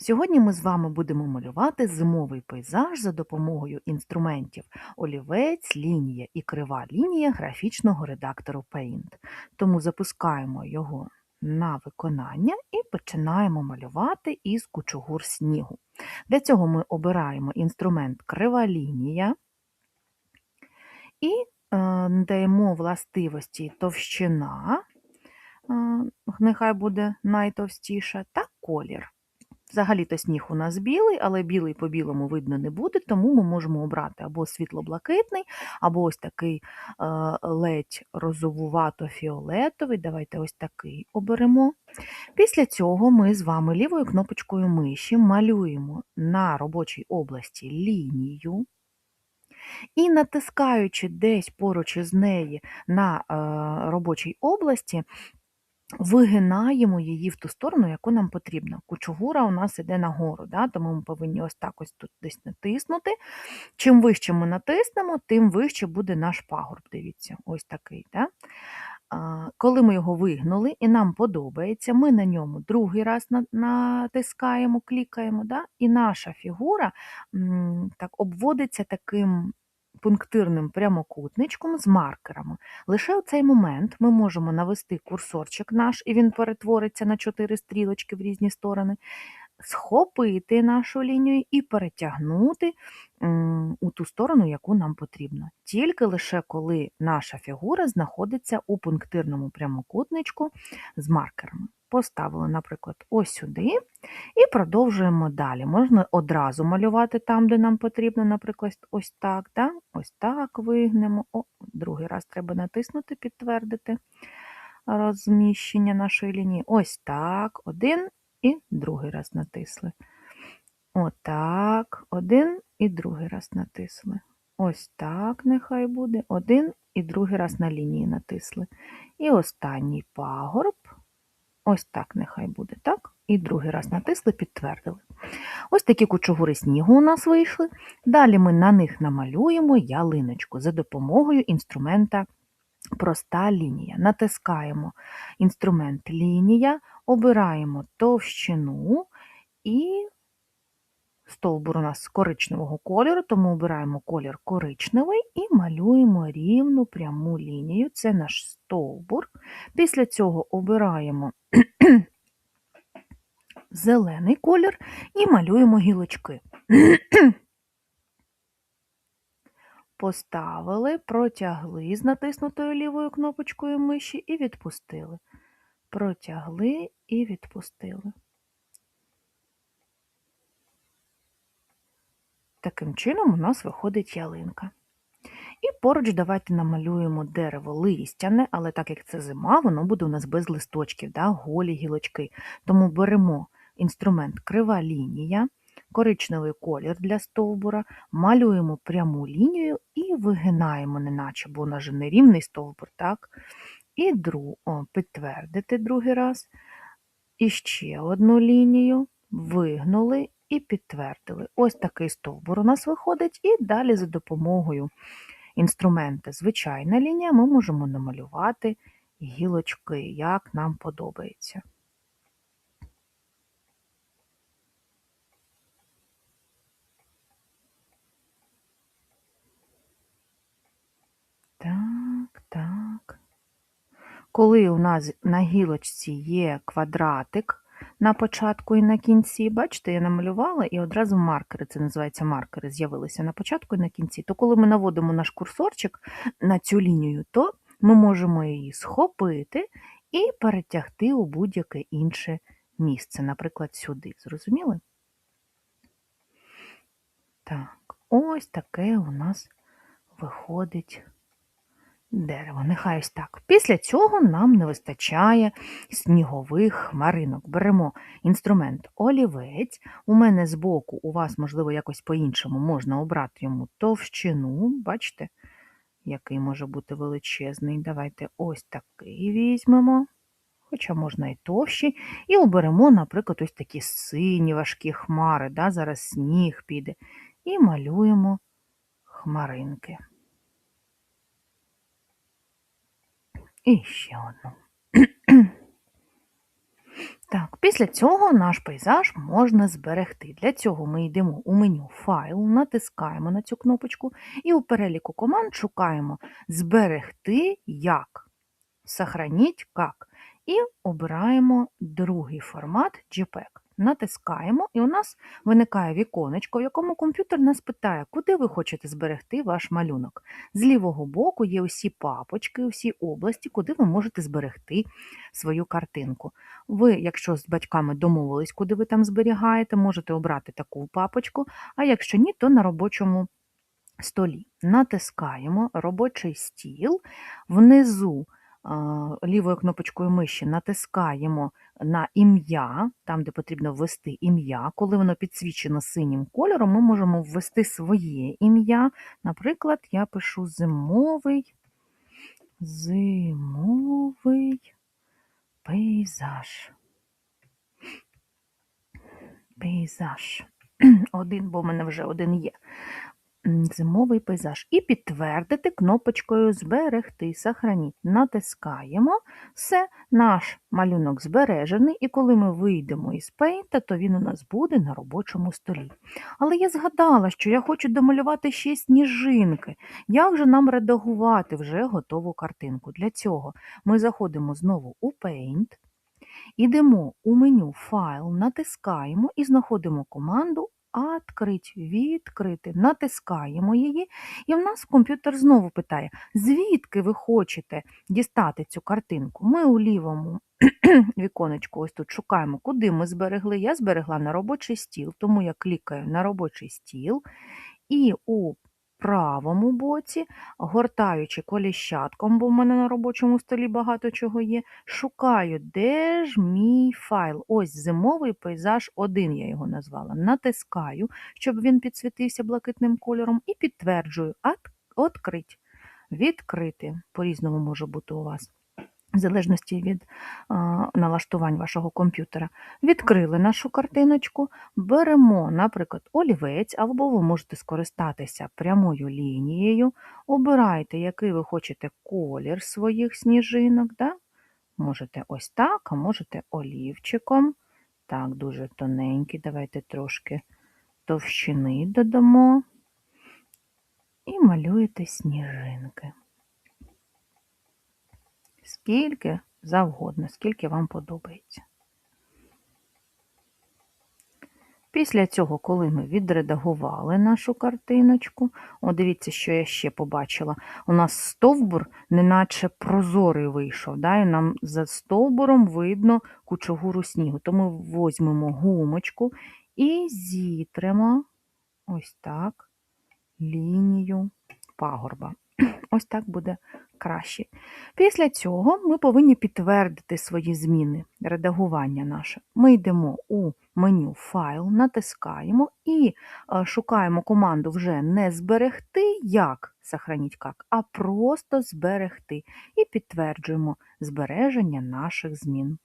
Сьогодні ми з вами будемо малювати зимовий пейзаж за допомогою інструментів олівець, лінія і крива лінія графічного редактору Paint. Тому запускаємо його на виконання і починаємо малювати із кучугур снігу. Для цього ми обираємо інструмент крива лінія і е, даємо властивості товщина, е, нехай буде найтовстіша, та колір. Взагалі-то сніг у нас білий, але білий по білому видно не буде, тому ми можемо обрати або світло-блакитний, або ось такий е, ледь розовувато-фіолетовий. Давайте ось такий оберемо. Після цього ми з вами лівою кнопочкою миші малюємо на робочій області лінію. І натискаючи десь поруч із неї на е, робочій області, вигинаємо її в ту сторону, яку нам потрібно. Кучугура у нас іде нагору, да? тому ми повинні ось так ось тут десь натиснути. Чим вище ми натиснемо, тим вище буде наш пагорб. Дивіться, ось такий. Да? Коли ми його вигнули і нам подобається, ми на ньому другий раз натискаємо, клікаємо, да? і наша фігура так обводиться таким пунктирним прямокутничком з маркерами. Лише у цей момент ми можемо навести курсорчик наш, і він перетвориться на чотири стрілочки в різні сторони, схопити нашу лінію і перетягнути у ту сторону, яку нам потрібно. Тільки лише коли наша фігура знаходиться у пунктирному прямокутничку з маркерами поставили, наприклад, ось сюди, і продовжуємо далі. Можна одразу малювати там, де нам потрібно, наприклад, ось так. Да? Ось так вигнемо. О, Другий раз треба натиснути, підтвердити розміщення нашої лінії. Ось так, один і другий раз натисли. Отак, один і другий раз натисли. Ось так нехай буде. Один і другий раз на лінії натисли. І останній пагорб Ось так нехай буде, так? І другий раз натисли, підтвердили. Ось такі кучугури снігу у нас вийшли. Далі ми на них намалюємо ялиночку за допомогою інструмента проста лінія. Натискаємо інструмент лінія, обираємо товщину і стовбур у нас коричневого кольору, тому обираємо колір коричневий і малюємо рівну пряму лінію. Це наш стовбур. Після цього обираємо зелений колір і малюємо гілочки. Поставили, протягли з натиснутою лівою кнопочкою миші і відпустили. Протягли і відпустили. Таким чином у нас виходить ялинка. І поруч давайте намалюємо дерево листяне, але так як це зима, воно буде у нас без листочків, да, голі гілочки. Тому беремо інструмент крива лінія, коричневий колір для стовбура, малюємо пряму лінію і вигинаємо, неначе, бо у нас же нерівний стовбур. так? І дру... О, підтвердити другий раз. І ще одну лінію вигнули і підтвердили. Ось такий стовбур у нас виходить, і далі за допомогою інструмента звичайна лінія ми можемо намалювати гілочки, як нам подобається. Так, так. Коли у нас на гілочці є квадратик, на початку і на кінці. Бачите, я намалювала і одразу маркери, це називається маркери, з'явилися на початку і на кінці. То коли ми наводимо наш курсорчик на цю лінію, то ми можемо її схопити і перетягти у будь-яке інше місце, наприклад, сюди. Зрозуміли? Так, ось таке у нас виходить дерево. Нехай ось так. Після цього нам не вистачає снігових хмаринок. Беремо інструмент олівець. У мене збоку, у вас, можливо, якось по-іншому можна обрати йому товщину. Бачите, який може бути величезний. Давайте ось такий візьмемо. Хоча можна і товщі, і оберемо, наприклад, ось такі сині важкі хмари, да, зараз сніг піде, і малюємо хмаринки. І ще одну. Так, після цього наш пейзаж можна зберегти. Для цього ми йдемо у меню Файл, натискаємо на цю кнопочку і у переліку команд шукаємо Зберегти як. Сохраніть як. І обираємо другий формат JPEG. Натискаємо, і у нас виникає віконечко, в якому комп'ютер нас питає, куди ви хочете зберегти ваш малюнок. З лівого боку є усі папочки, усі області, куди ви можете зберегти свою картинку. Ви, якщо з батьками домовились, куди ви там зберігаєте, можете обрати таку папочку, а якщо ні, то на робочому столі. Натискаємо робочий стіл, внизу лівою кнопочкою миші натискаємо на ім'я, там, де потрібно ввести ім'я. Коли воно підсвічено синім кольором, ми можемо ввести своє ім'я. Наприклад, я пишу зимовий, зимовий пейзаж. Пейзаж. Один, бо в мене вже один є. Зимовий пейзаж. І підтвердити кнопочкою Зберегти, сохраніть. Натискаємо. Все, наш малюнок збережений, і коли ми вийдемо із Paint, то він у нас буде на робочому столі. Але я згадала, що я хочу домалювати ще сніжинки. Як же нам редагувати вже готову картинку? Для цього ми заходимо знову у Paint, Ідемо у меню Файл, натискаємо і знаходимо команду Открить, відкрити, натискаємо її, і в нас комп'ютер знову питає, звідки ви хочете дістати цю картинку. Ми у лівому віконечку ось тут шукаємо, куди ми зберегли. Я зберегла на робочий стіл, тому я клікаю на робочий стіл, і у правому боці, гортаючи коліщатком, бо в мене на робочому столі багато чого є, шукаю, де ж мій файл. Ось зимовий пейзаж 1, я його назвала. Натискаю, щоб він підсвітився блакитним кольором, і підтверджую, «Открить», відкрити. По-різному може бути у вас. В залежності від налаштувань вашого комп'ютера. Відкрили нашу картиночку, беремо, наприклад, олівець, або ви можете скористатися прямою лінією, обирайте, який ви хочете колір своїх сніжинок. Да? Можете ось так, а можете олівчиком. Так, дуже тоненький, давайте трошки товщини додамо. І малюєте сніжинки. Скільки завгодно, скільки вам подобається. Після цього, коли ми відредагували нашу картиночку, о, дивіться, що я ще побачила. У нас стовбур неначе прозорий вийшов, да, і нам за стовбуром видно кучугуру снігу. То ми візьмемо гумочку і зітремо ось так лінію пагорба. Ось так буде краще. Після цього ми повинні підтвердити свої зміни, редагування наше. Ми йдемо у меню Файл, натискаємо і е, шукаємо команду вже не зберегти, як сохраніть як, а просто зберегти. І підтверджуємо збереження наших змін.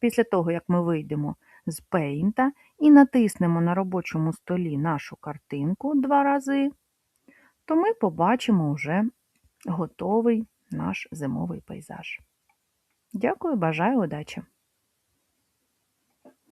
Після того, як ми вийдемо з Paint і натиснемо на робочому столі нашу картинку два рази, то ми побачимо вже готовий наш зимовий пейзаж. Дякую, бажаю удачі!